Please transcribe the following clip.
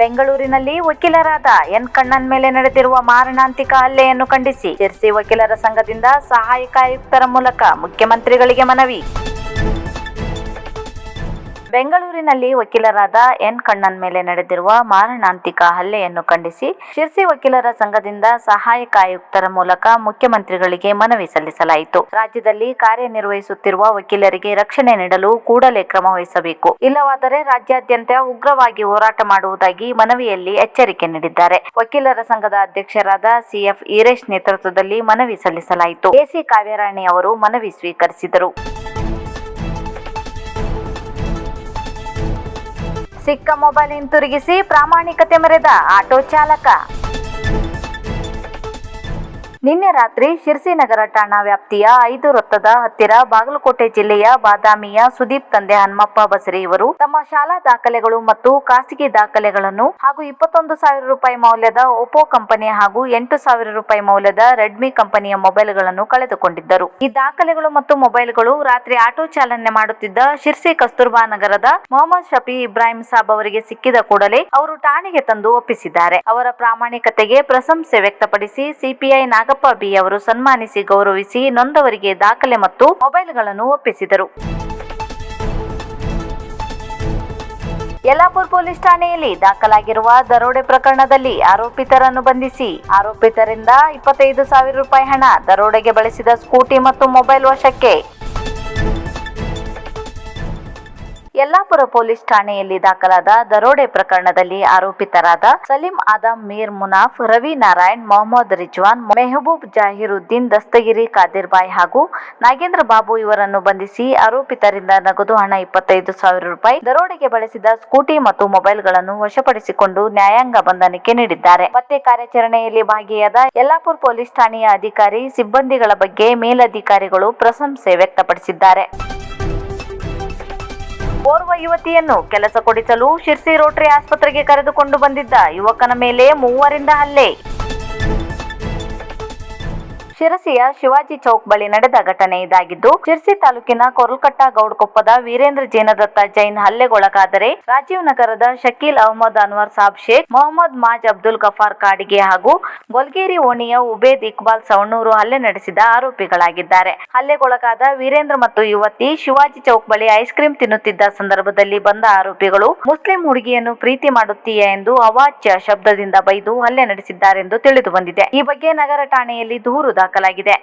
ಬೆಂಗಳೂರಿನಲ್ಲಿ ವಕೀಲರಾದ ಎನ್ ಕಣ್ಣನ್ ಮೇಲೆ ನಡೆದಿರುವ ಮಾರಣಾಂತಿಕ ಹಲ್ಲೆಯನ್ನು ಖಂಡಿಸಿ ಶಿರ್ಸಿ ವಕೀಲರ ಸಂಘದಿಂದ ಸಹಾಯಕ ಆಯುಕ್ತರ ಮೂಲಕ ಮುಖ್ಯಮಂತ್ರಿಗಳಿಗೆ ಮನವಿ. ಬೆಂಗಳೂರಿನಲ್ಲಿ ವಕೀಲರಾದ ಎನ್ ಕಣ್ಣನ್ ಮೇಲೆ ನಡೆದಿರುವ ಮಾರಣಾಂತಿಕ ಹಲ್ಲೆಯನ್ನು ಖಂಡಿಸಿ ಶಿರ್ಸಿ ವಕೀಲರ ಸಂಘದಿಂದ ಸಹಾಯಕ ಆಯುಕ್ತರ ಮೂಲಕ ಮುಖ್ಯಮಂತ್ರಿಗಳಿಗೆ ಮನವಿ ಸಲ್ಲಿಸಲಾಯಿತು. ರಾಜ್ಯದಲ್ಲಿ ಕಾರ್ಯನಿರ್ವಹಿಸುತ್ತಿರುವ ವಕೀಲರಿಗೆ ರಕ್ಷಣೆ ನೀಡಲು ಕೂಡಲೇ ಕ್ರಮ ವಹಿಸಬೇಕು. ಇಲ್ಲವಾದರೆ ರಾಜ್ಯಾದ್ಯಂತ ಉಗ್ರವಾಗಿ ಹೋರಾಟ ಮಾಡುವುದಾಗಿ ಮನವಿಯಲ್ಲಿ ಎಚ್ಚರಿಕೆ ನೀಡಿದ್ದಾರೆ. ವಕೀಲರ ಸಂಘದ ಅಧ್ಯಕ್ಷರಾದ ಸಿಎಫ್ ಈರೇಶ್ ನೇತೃತ್ವದಲ್ಲಿ ಮನವಿ ಸಲ್ಲಿಸಲಾಯಿತು. ಎಸಿ ಕಾವ್ಯರಾಣಿ ಅವರು ಮನವಿ ಸ್ವೀಕರಿಸಿದರು. ಸಿಕ್ಕ ಮೊಬೈಲ್ ಹಿಂತಿರುಗಿಸಿ ಪ್ರಾಮಾಣಿಕತೆ ಮೆರೆದ ಆಟೋ ಚಾಲಕ. ನಿನ್ನೆ ರಾತ್ರಿ ಶಿರ್ಸಿ ನಗರ ಠಾಣಾ ವ್ಯಾಪ್ತಿಯ ಐದು ವೃತ್ತದ ಹತ್ತಿರ ಬಾಗಲಕೋಟೆ ಜಿಲ್ಲೆಯ ಬಾದಾಮಿಯ ಸುದೀಪ್ ತಂದೆ ಹನುಮಪ್ಪ ಬಸರಿ ಇವರು ತಮ್ಮ ಶಾಲಾ ದಾಖಲೆಗಳು ಮತ್ತು ಖಾಸಗಿ ದಾಖಲೆಗಳನ್ನು ಹಾಗೂ ಇಪ್ಪತ್ತೊಂದು ಸಾವಿರ ರೂಪಾಯಿ ಮೌಲ್ಯದ ಒಪ್ಪೋ ಕಂಪನಿ ಹಾಗೂ ಎಂಟು ಸಾವಿರ ರೂಪಾಯಿ ಮೌಲ್ಯದ ರೆಡ್ಮಿ ಕಂಪನಿಯ ಮೊಬೈಲ್ಗಳನ್ನು ಕಳೆದುಕೊಂಡಿದ್ದರು. ಈ ದಾಖಲೆಗಳು ಮತ್ತು ಮೊಬೈಲ್ಗಳು ರಾತ್ರಿ ಆಟೋ ಚಾಲನೆ ಮಾಡುತ್ತಿದ್ದ ಶಿರ್ಸಿ ಕಸ್ತೂರ್ಬಾ ನಗರದ ಮೊಹಮ್ಮದ್ ಶಫಿ ಇಬ್ರಾಹಿಂ ಸಾಬ್ ಅವರಿಗೆ ಸಿಕ್ಕಿದ ಕೂಡಲೇ ಅವರು ಠಾಣೆಗೆ ತಂದು ಒಪ್ಪಿಸಿದ್ದಾರೆ. ಅವರ ಪ್ರಾಮಾಣಿಕತೆಗೆ ಪ್ರಶಂಸೆ ವ್ಯಕ್ತಪಡಿಸಿ ಸಿಪಿಐ ನಾಗಪ್ಪ ಬಿ ಅವರು ಸನ್ಮಾನಿಸಿ ಗೌರವಿಸಿ ನೊಂದವರಿಗೆ ದಾಖಲೆ ಮತ್ತು ಮೊಬೈಲ್ಗಳನ್ನು ಒಪ್ಪಿಸಿದರು. ಯಲ್ಲಾಪುರ ಪೊಲೀಸ್ ಠಾಣೆಯಲ್ಲಿ ದಾಖಲಾಗಿರುವ ದರೋಡೆ ಪ್ರಕರಣದಲ್ಲಿ ಆರೋಪಿತರನ್ನು ಬಂಧಿಸಿ, ಆರೋಪಿತರಿಂದ ಇಪ್ಪತ್ತೈದು ಸಾವಿರ ರೂಪಾಯಿ ಹಣ ದರೋಡೆಗೆ ಬಳಸಿದ ಸ್ಕೂಟಿ ಮತ್ತು ಮೊಬೈಲ್ ವಶಕ್ಕೆ ಯಲ್ಲಾಪುರ ಪೊಲೀಸ್ ಠಾಣೆಯಲ್ಲಿ ದಾಖಲಾದ ದರೋಡೆ ಪ್ರಕರಣದಲ್ಲಿ ಆರೋಪಿತರಾದ ಸಲೀಂ ಆದಂ ಮೀರ್ ಮುನಾಫ್, ರವಿ ನಾರಾಯಣ್, ಮೊಹಮ್ಮದ್ ರಿಜ್ವಾನ್, ಮೆಹಬೂಬ್ ಜಾಹಿರುದ್ದೀನ್, ದಸ್ತಗಿರಿ ಖಾದಿರ್ ಬಾಯ್ ಹಾಗೂ ನಾಗೇಂದ್ರ ಬಾಬು ಇವರನ್ನು ಬಂಧಿಸಿ ಆರೋಪಿತರಿಂದ ನಗದು ಹಣ ಇಪ್ಪತ್ತೈದು ಸಾವಿರ ರೂಪಾಯಿ ದರೋಡೆಗೆ ಬಳಸಿದ ಸ್ಕೂಟಿ ಮತ್ತು ಮೊಬೈಲ್ಗಳನ್ನು ವಶಪಡಿಸಿಕೊಂಡು ನ್ಯಾಯಾಂಗ ಬಂಧನಕ್ಕೆ ನೀಡಿದ್ದಾರೆ. ಪತ್ತೆ ಕಾರ್ಯಾಚರಣೆಯಲ್ಲಿ ಭಾಗಿಯಾದ ಯಲ್ಲಾಪುರ ಪೊಲೀಸ್ ಠಾಣೆಯ ಅಧಿಕಾರಿ, ಸಿಬ್ಬಂದಿಗಳ ಬಗ್ಗೆ ಮೇಲಧಿಕಾರಿಗಳು ಪ್ರಶಂಸೆ ವ್ಯಕ್ತಪಡಿಸಿದ್ದಾರೆ. ಓರ್ವ ಯುವತಿಯನ್ನು ಕೆಲಸ ಕೊಡಿಸಲು ಶಿರ್ಸಿ ರೋಟರಿ ಆಸ್ಪತ್ರೆಗೆ ಕರೆದುಕೊಂಡು ಬಂದಿದ್ದ ಯುವಕನ ಮೇಲೆ ಮೂವರಿಂದ ಹಲ್ಲೆ. ಶಿರಸಿಯ ಶಿವಾಜಿ ಚೌಕ್ ಬಳಿ ನಡೆದ ಘಟನೆ ಇದಾಗಿದ್ದು, ಶಿರಸಿ ತಾಲೂಕಿನ ಕೊರಲ್ಕಟ್ಟ ಗೌಡ್ಕೊಪ್ಪದ ವೀರೇಂದ್ರ ಜೈನದತ್ತ ಜೈನ್ ಹಲ್ಲೆಗೊಳಗಾದರೆ ರಾಜೀವ್ ನಗರದ ಶಕೀಲ್ ಅಹಮದ್ ಅನ್ವರ್ ಸಾಬ್ ಶೇಖ್, ಮೊಹಮ್ಮದ್ ಮಾಜ್ ಅಬ್ದುಲ್ ಗಫಾರ್ ಕಾಡಿಗೆ ಹಾಗೂ ಗೊಲ್ಗೇರಿ ಓಣಿಯ ಉಬೇದ್ ಇಕ್ಬಾಲ್ ಸವಣೂರು ಹಲ್ಲೆ ನಡೆಸಿದ ಆರೋಪಿಗಳಾಗಿದ್ದಾರೆ. ಹಲ್ಲೆಗೊಳಗಾದ ವೀರೇಂದ್ರ ಮತ್ತು ಯುವತಿ ಶಿವಾಜಿ ಚೌಕ್ ಬಳಿ ಐಸ್ ಕ್ರೀಂ ತಿನ್ನುತ್ತಿದ್ದ ಸಂದರ್ಭದಲ್ಲಿ ಬಂದ ಆರೋಪಿಗಳು, ಮುಸ್ಲಿಂ ಹುಡುಗಿಯನ್ನು ಪ್ರೀತಿ ಮಾಡುತ್ತೀಯ ಎಂದು ಅವಾಚ್ಯ ಶಬ್ದದಿಂದ ಬೈದು ಹಲ್ಲೆ ನಡೆಸಿದ್ದಾರೆಂದು ತಿಳಿದು ಬಂದಿದೆ. ಈ ಬಗ್ಗೆ ನಗರ ಠಾಣೆಯಲ್ಲಿ ದೂರು ದಾಖಲಾಗಿದೆ.